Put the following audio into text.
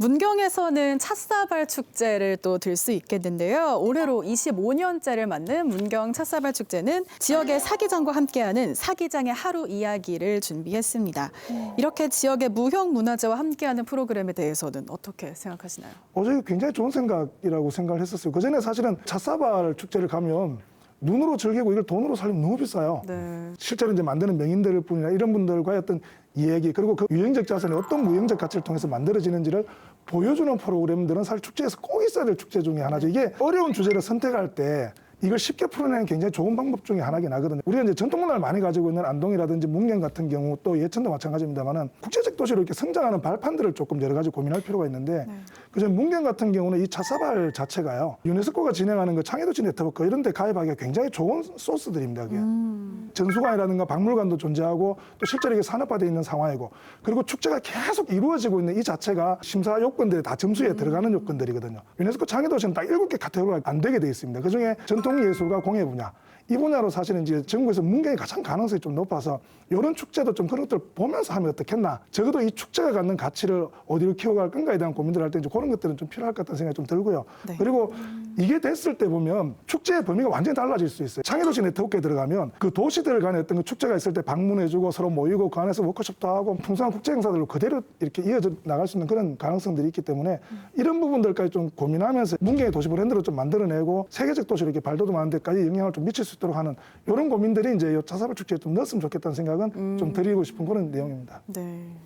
문경에서는 찻사발 축제를 또 들 수 있겠는데요. 올해로 25년째를 맞는 문경 찻사발 축제는 지역의 사기장과 함께하는 사기장의 하루 이야기를 준비했습니다. 이렇게 지역의 무형 문화재와 함께하는 프로그램에 대해서는 어떻게 생각하시나요? 어제 굉장히 좋은 생각이라고 생각을 했었어요. 그 전에 사실은 찻사발 축제를 가면 눈으로 즐기고 이걸 돈으로 살면 너무 비싸요. 네. 실제로 이제 만드는 명인들 뿐이나 이런 분들과의 어떤 이야기 그리고 그 유형적 자산이 어떤 무형적 가치를 통해서 만들어지는지를 보여주는 프로그램들은 사실 축제에서 꼭 있어야 될 축제 중에 하나죠. 이게 어려운 주제를 선택할 때 이걸 쉽게 풀어내는 굉장히 좋은 방법 중에 하나긴 하거든요. 우리가 이제 전통 문화를 많이 가지고 있는 안동이라든지 문경 같은 경우 또 예천도 마찬가지입니다만은 국제적 도시로 이렇게 성장하는 발판들을 조금 여러 가지 고민할 필요가 있는데 그중 문경 같은 경우는 이 차사발 자체가요 유네스코가 진행하는 그 창의도시 네트워크 이런 데 가입하기가 굉장히 좋은 소스들입니다. 그게. 전수관이라든가 박물관도 존재하고 또 실제로 이게 산업화되어 있는 상황이고 그리고 축제가 계속 이루어지고 있는 이 자체가 심사 요건들이 다 점수에 들어가는 요건들이거든요. 유네스코 창의도시는 딱 일곱 개 카테고리가 안 되게 돼 있습니다. 그 중에 전통 예술과 공예 분야 이 분야로 사실은 이제 전국에서 문경이 가장 가능성이 좀 높아서 이런 축제도 좀 그런 것들 보면서 하면 어떻겠나. 적어도 이 축제가 갖는 가치를 어디로 키워갈 건가에 대한 고민들 할때 이제 그런 것들은 좀 필요할 것 같다는 생각이 좀 들고요. 네. 그리고 이게 됐을 때 보면 축제의 범위가 완전히 달라질 수 있어요. 창의도시 네트워크에 들어가면 그 도시들 간에 어떤 그 축제가 있을 때 방문해주고 서로 모이고 그 안에서 워크숍도 하고 풍성한 국제 행사들로 그대로 이렇게 이어져 나갈 수 있는 그런 가능성들이 있기 때문에 이런 부분들까지 좀 고민하면서 문경의 도시 브랜드를 좀 만들어내고 세계적 도시로 이렇게 발돋움하는 데까지 영향을 좀 미칠 수 있도록 하는 이런 고민들이 이제 이 차사발 축제에 좀 넣었으면 좋겠다는 생각은 좀 드리고 싶은 그런 내용입니다. 네.